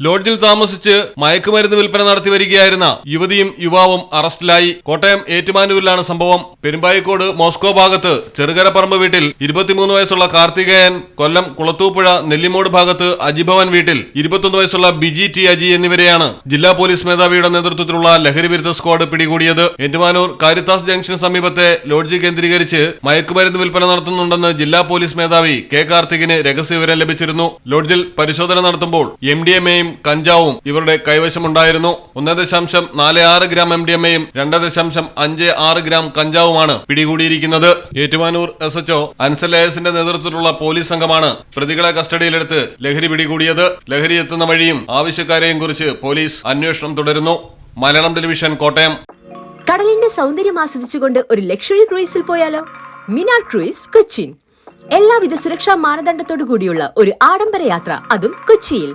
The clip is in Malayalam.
ലോഡ്ജിൽ താമസിച്ച് മയക്കുമരുന്ന് വിൽപ്പന നടത്തി വരികയായിരുന്ന യുവതിയും യുവാവും അറസ്റ്റിലായി. കോട്ടയം ഏറ്റുമാനൂരിലാണ് സംഭവം. പെരുമ്പായിക്കോട് മോസ്കോ ഭാഗത്ത് ചെറുകരപ്പറമ്പ് വീട്ടിൽ ഇരുപത്തിമൂന്ന് വയസ്സുള്ള കാർത്തികേയൻ കൊല്ലം കുളത്തൂപ്പുഴ നെല്ലിമോട് ഭാഗത്ത് അജിഭവൻ വീട്ടിൽ ഇരുപത്തൊന്ന് വയസ്സുള്ള ബിജി ടി അജി എന്നിവരെയാണ് ജില്ലാ പോലീസ് മേധാവിയുടെ നേതൃത്വത്തിലുള്ള ലഹരി വിരുദ്ധ സ്ക്വാഡ് പിടികൂടിയത്. ഏറ്റുമാനൂർ കാരിത്താസ് ജംഗ്ഷന് സമീപത്തെ ലോഡ്ജ് കേന്ദ്രീകരിച്ച് മയക്കുമരുന്ന് വിൽപ്പന നടത്തുന്നുണ്ടെന്ന് ജില്ലാ പോലീസ് മേധാവി കെ കാർത്തികിന് രഹസ്യവിവരം ലഭിച്ചിരുന്നു. ലോഡ്ജിൽ പരിശോധന നടത്തുമ്പോൾ എം ഡി എം എയും കഞ്ചാവും ഇവരുടെ കൈവശമുണ്ടായിരുന്നു. ഒന്ന് ദശാംശം നാല് ആറ് ഗ്രാം എം ഡി എം എയും രണ്ട് ദശാംശം അഞ്ച് ആറ് ഗ്രാം കഞ്ചാവുമാണ് പിടികൂടിയിരിക്കുന്നത്. ഏറ്റുമാനൂർ എസ് എച്ച്ഒ അൻസൽ എസിന്റെ നേതൃത്വത്തിലുള്ള പോലീസ് സംഘമാണ് പ്രതികളെ കസ്റ്റഡിയിലെടുത്ത് ലഹരി പിടികൂടിയത്. ലഹരി എത്തുന്ന വഴിയും ആവശ്യക്കാരെയും കുറിച്ച് പോലീസ് അന്വേഷണം തുടരുന്നു. മലയാളം ടെലിവിഷൻ കോട്ടയം. കടലിന്റെ സൗന്ദര്യം ആസ്വദിച്ചുകൊണ്ട് ഒരു ലക്ഷറി ക്രൂയിസിൽ പോയാലോ? മിനാർ ക്രൂയിസ് കൊച്ചിൻ. എല്ലാവിധ സുരക്ഷാ മാനദണ്ഡത്തോടു കൂടിയുള്ള ഒരു ആഡംബര യാത്ര അതും കൊച്ചിയിൽ.